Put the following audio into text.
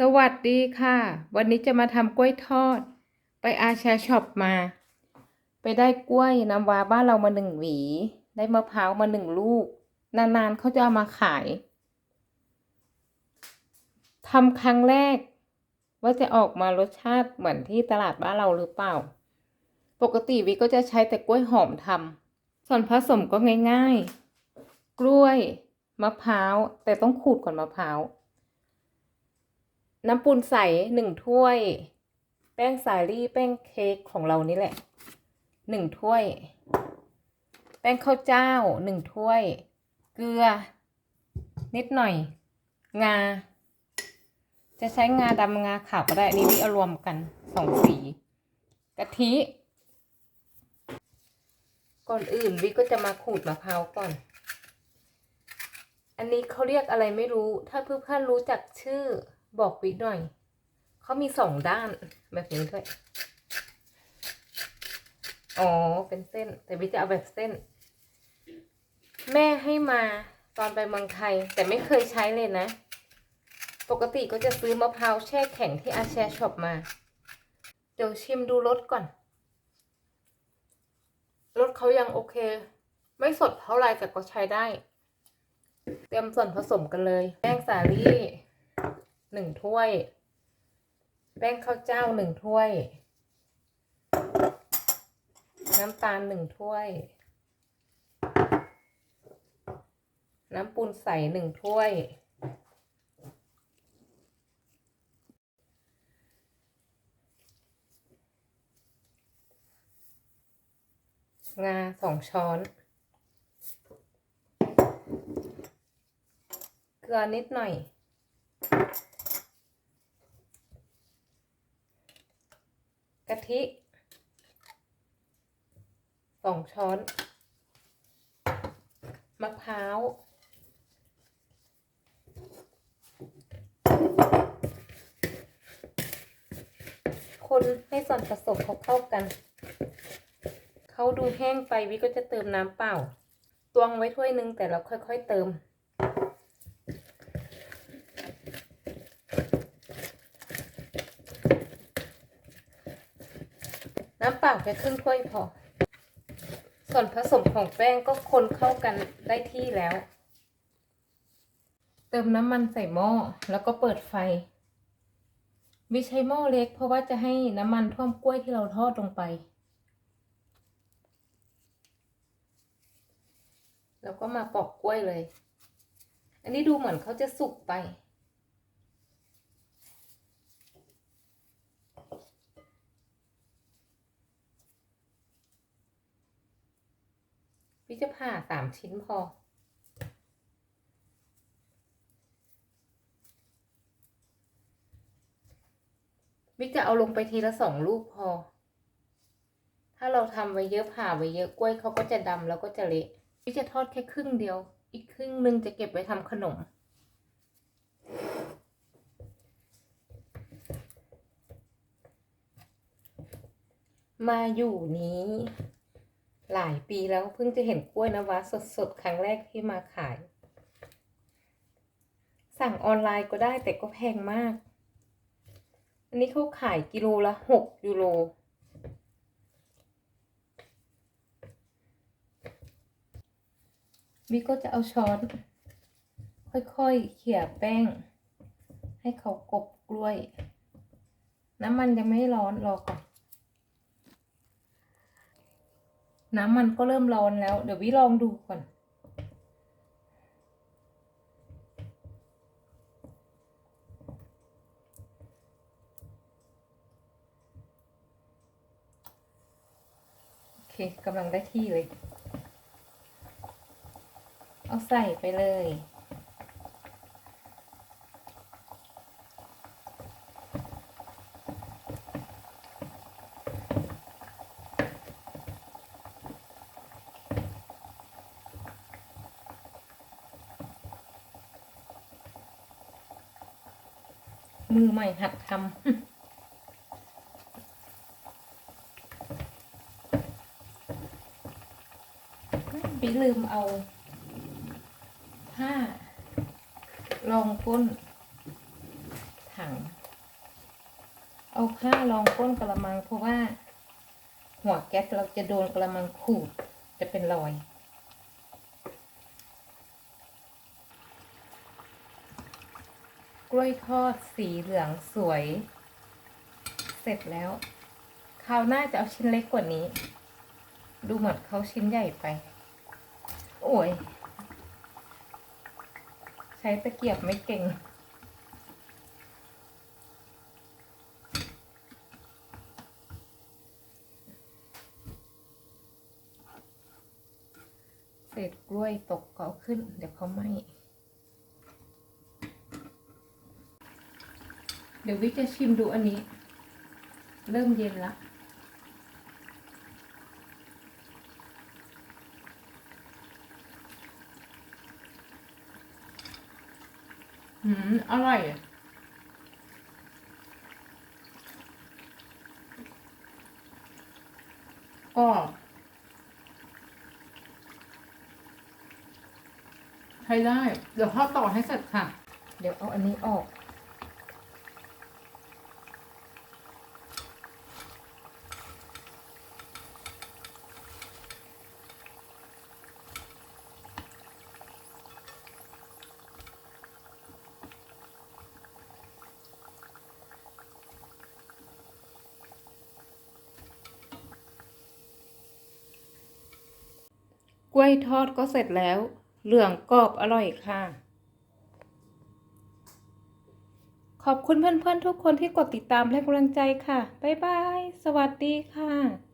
สวัสดีค่ะ วันนี้จะมาทำกล้วยทอด ไปอาชาช็อปมา ไปได้กล้วยน้ำว้าบ้านเรามาหนึ่งหวี ได้มะพร้าวมาหนึ่งลูก นานๆเขาจะเอามาขายทำครั้งแรก ว่าจะออกมารสชาติเหมือนที่ตลาดบ้านเราหรือเปล่า ปกติวิก็จะใช้แต่กล้วยหอมทำส่วนผสมก็ง่าย ๆ กล้วย มะพร้าว แต่ต้องขูดก่อนมะพร้าว น้ำปูนใสหนึ่งถ้วย แป้งสาลี่แป้งเค้กของเรานี่แหละหนึ่งถ้วย แป้งข้าวเจ้าหนึ่งถ้วย เกลือ นิดหน่อย งา จะใช้งาดำงาขาวก็ได้อันนี้วิเอารวมกันสองสีกะทิก่อนอื่นวิก็จะมาขูดมะพร้าวก่อน อันนี้เขาเรียกอะไรไม่รู้ ถ้าเพื่อนๆรู้จักชื่อ บอกวิหน่อย เขามีสองด้านแบบนี้ด้วย อ๋อ เป็นเส้น แต่วิจะเอาแบบเส้น แม่ให้มาตอนไปเมืองไทย แต่ไม่เคยใช้เลยนะ ปกติก็จะซื้อมะพร้าวแช่แข็งที่อาแชช็อปมา เดี๋ยวชิมดูรสก่อน รสเขายังโอเค ไม่สดเท่าไรแต่ก็ใช้ได้ เตรียมส่วนผสมกันเลย แป้งสาลี่ หนึ่งถ้วย แป้งข้าวเจ้าหนึ่งถ้วย น้ำตาลหนึ่งถ้วย น้ำปูนใสหนึ่งถ้วย งาสองช้อนเกลือนิดหน่อย กะ ทิสองช้อน มะพร้าวคนให้ส่วนผสมเขาเข้ากัน เขาดูแห้งไปวิก็จะเติมน้ำเปล่า ตวงไว้ถ้วยนึงแต่เราค่อยๆเติม น้ำเปล่าแค่ครึ่งถ้วยพอ ส่วนผสมของแป้งก็คนเข้ากันได้ที่แล้ว เติมน้ำมันใส่หม้อแล้วก็เปิดไฟ วิใช้หม้อเล็กเพราะว่าจะให้น้ำมันท่วมกล้วยที่เราทอดลงไป แล้วก็มาปอกกล้วยเลย อันนี้ดูเหมือนเขาจะสุกไป พี่จะผ่าสามชิ้นพอวิจะเอาลงไปทีละสองลูกพอ ถ้าเราทำไว้เยอะผ่าไว้เยอะกล้วยเขาก็จะดำแล้วก็จะเละวิจะทอดแค่ครึ่งเดียว อีกครึ่งหนึ่งจะเก็บไว้ทำขนม มาอยู่นี้ หลายปีแล้วเพิ่งจะเห็นกล้วยน้ำว้าสดๆ ครั้งแรกที่มาขาย สั่งออนไลน์ก็ได้แต่ก็แพงมาก อันนี้เขาขายกิโลละหกยูโรวิก็จะเอาช้อน ค่อยๆ เขี่ยแป้ง ให้เขากบกล้วย น้ำมันยังไม่ร้อนรอก่อน น้ำมันก็เริ่มร้อนแล้ว เดี๋ยววิลองดูก่อน โอเคกำลังได้ที่เลย เอาใส่ไปเลย มือใหม่หัดทำบิ๊ลืมเอาผ้ารองก้นถางเอาผ้ารองก้นกระมังเพราะว่า หัวแก๊สเราจะโดนกระมังขูดจะเป็นรอย กล้วยทอดสีเหลืองสวย เสร็จแล้วคราวหน้าจะเอาชิ้นเล็กกว่านี้ ดูเหมือนเขาชิ้นใหญ่ไป โอ้ย ใช้ตะเกียบไม่เก่ง เศษกล้วยตกเอาขึ้น เดี๋ยวเขาไหม เดี๋ยววิจะชิมดูอันนี้ เริ่มเย็นละอืม อร่อยอะก็ใช้ได้ เดี๋ยวทอต่อให้เสร็จค่ะ เดี๋ยวเอาอันนี้ออก กล้วยทอดก็เสร็จแล้ว เหลืองกรอบอร่อยค่ะ ขอบคุณเพื่อนๆทุกคนที่กดติดตามและกำลังใจค่ะ บ๊ายบาย สวัสดีค่ะ